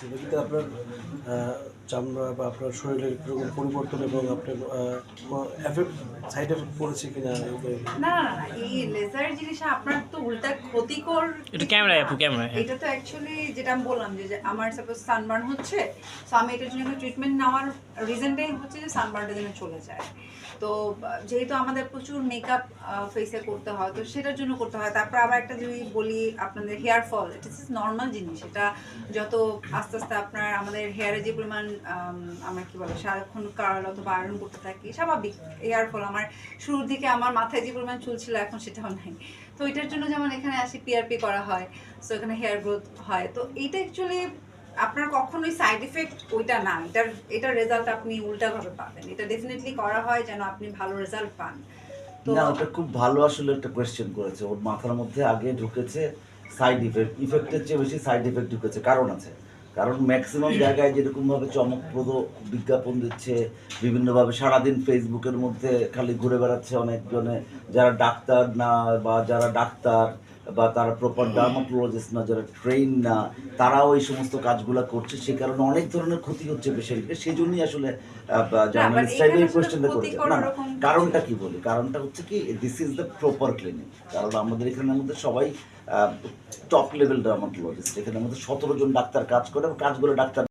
কিন্তু আপনার চামড়া বা আপনার শরীরের কীরকম পরিবর্তন এবং আপনার এফেক্ট সাইড এফেক্ট পড়েছে কিনা না এই লেজার জিনিসটা আপনার তো উল্টা ক্ষতিকর একটু ক্যামেরায় আপু ক্যামেরায় হ্যাঁ। এটা তো অ্যাকচুয়ালি যেটা আমি বললাম যে আমার সাপোজ সানবার্ন হচ্ছে তো আমি এটার জন্য ট্রিটমেন্ট নেওয়ার রিজনটাই হচ্ছে যে সানবার্নটা যেন চলে যায়। তো যেহেতু আমাদের প্রচুর মেকআপ ফেসে করতে হয় তো সেটার জন্য করতে হয়। তারপর আবার একটা যদি বলি আপনাদের হেয়ার ফল এটা ইজ নর্মাল জিনিস। এটা যত আস্তে আস্তে আপনার আমাদের হেয়ারে যে পরিমাণ আম, আমরা কি বলে সারাক্ষণ কার্ল অথবা আয়রন করতে থাকি স্বাভাবিক। হেয়ার ফল আমার শুরুর দিকে আমার মাথায় যে পরিমাণ চুল ছিল এখন সেটাও নাই। তো এটার জন্য যেমন এখানে আসি পিআরপি করা হয় সো এখানে হেয়ার গ্রোথ হয়। তো এইটা অ্যাকচুয়ালি আপনার কখনোই সাইড ইফেক্ট ওইটা না এটার এটার রেজাল্ট আপনি উল্টাভাবে পাবেন। এটা ডেফিনেটলি করা হয় যেন আপনি ভালো রেজাল্ট পান। না ওটা খুব ভালো আসলে একটা কোয়েশ্চেন করেছে। ওর মাথার মধ্যে আগে ঢুকেছে সাইড ইফেক্ট ইফেক্টের চেয়ে বেশি সাইড ইফেক্ট ঢুকেছে কারণ আছে। কারণ ম্যাক্সিমাম জায়গায় যেরকমভাবে চমকপ্রদ বিজ্ঞাপন দিচ্ছে, বিভিন্নভাবে সারাদিন ফেসবুকের মধ্যে খালি ঘুরে বেড়াচ্ছে অনেকজনে, যারা ডাক্তার না বা যারা ডাক্তার বা তারা প্রপার ডার্মাটোলজিস্ট না যারা ট্রেন না তারাও এই সমস্ত কাজগুলো করছে। সে কারণে অনেক ধরনের ক্ষতি হচ্ছে পেশেন্টকে। সেই জন্যই আসলে এই কোয়েশ্চেনটা করছে। না কারণটা কি বলি? কারণটা হচ্ছে কি this is the proper clinic কারণ আমাদের এখানের মধ্যে সবাই টপ লেভেল ডার্মাটোলজিস্ট এখানে আমাদের সতেরো জন ডাক্তার কাজ করে কাজগুলো ডাক্তার